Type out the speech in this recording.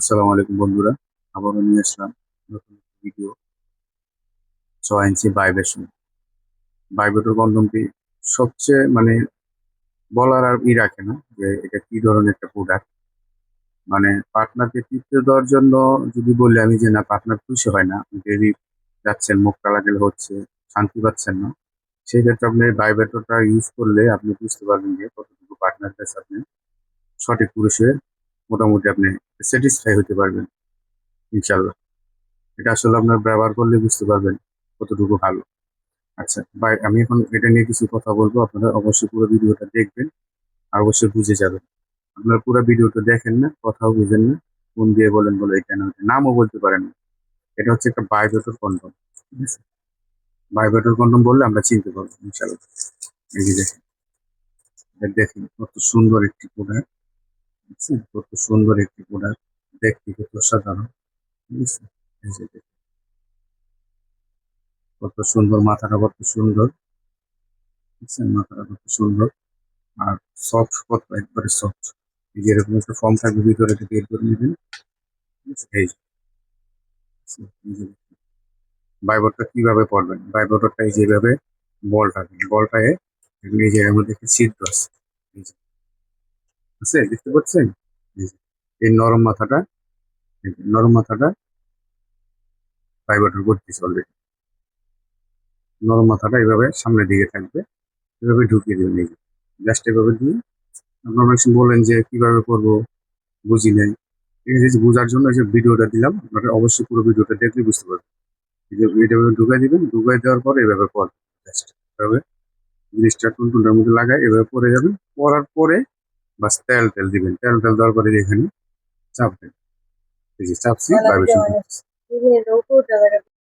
আসসালামু আলাইকুম বন্ধুরা, আবারও নিয়ে আসলাম নতুন ভিডিও ছয় ইঞ্চি ভাইব্রেশন। ভাইব্রেটর কন্ডমটি সবচেয়ে মানে বলার আর ই রাখে না যে এটা কি ধরনের একটা প্রোডাক্ট মানে পার্টনারকে তৃতীয় দেওয়ার জন্য যদি বলি আমি যে না, পার্টনার খুশি হয় না, দেরি যাচ্ছেন, মুখ কালাকেল হচ্ছে, শান্তি পাচ্ছেন না, সেই ক্ষেত্রে আপনি ভাইব্রেটরটা ইউজ করলে আপনি বুঝতে পারবেন যে কতটুকু পার্টনার কাছে আপনি সঠিক পুরুষে মোটামুটি আপনি স্যাটিসফাই হতে পারবেন ইনশাল্লাহ এটা আসলে আপনার ব্যবহার করলে বুঝতে পারবেন কতটুকু ভালো। আচ্ছা ভাই, আমি এখন এটা নিয়ে কিছু কথা বলব, আপনারা অবশ্যই পুরো ভিডিওটা দেখবেন আর অবশ্যই বুঝে যাবেন। আপনারা পুরো ভিডিওটা দেখেন না, কথাও বুঝেন না ফোন দিয়ে বলেন বলে এটা না। নামও বলতে পারেন না। এটা হচ্ছে একটা বায়োবেটর কন্ডম ঠিক আছে? বায়োবেটর কন্ডম বললে আমরা চিনতে পারব ইনশাল্লাহ এই যে দেখেন দেখেন, কত সুন্দর একটি প্রোডাক্ট কত সুন্দর একটি প্রোডাক্ট দেখতে কত সাধারণ। কত সুন্দর, মাথাটা কত সুন্দর মাথাটা কত সুন্দর। আর সফট কত, একবারে সফট এই যে একটা ফর্ম থাকবে, ভিতরে এটা বের করে নেবেন। এই। বাইবরটা কীভাবে পড়বেন? বাইবরটা যেভাবে বল থাকে বলটায় এই যে এর মধ্যে একটা ছিদ্র আছে। আছে, দেখতে পাচ্ছেন? এই নরম মাথাটা নরম মাথাটা ফাইবারটার করতেছে অলরেডি নরম মাথাটা এভাবে সামনের দিকে থাকবে, এভাবে ঢুকিয়ে দেবেন এই জাস্ট এভাবে দিয়ে আপনারা অনেক বলেন যে কীভাবে করব, বুঝি নাই। এই আছে বোঝার জন্য যে ভিডিওটা দিলাম, আপনারা অবশ্যই পুরো ভিডিওটা দেখলে বুঝতে পারবেন। এই যে এভাবে ঢুকাই দিবেন, ঢুকাই দেওয়ার পরে এভাবে পড়বেন জাস্ট এভাবে। জিনিসটা টুনটুনের মধ্যে লাগায় এভাবে পরে যাবেন, পরার পরে বাস তেল তেল দিবেন তেল তেল দেওয়ার পরে এখানে দেবেন। এই যে চাপছি ভাইব্রেশন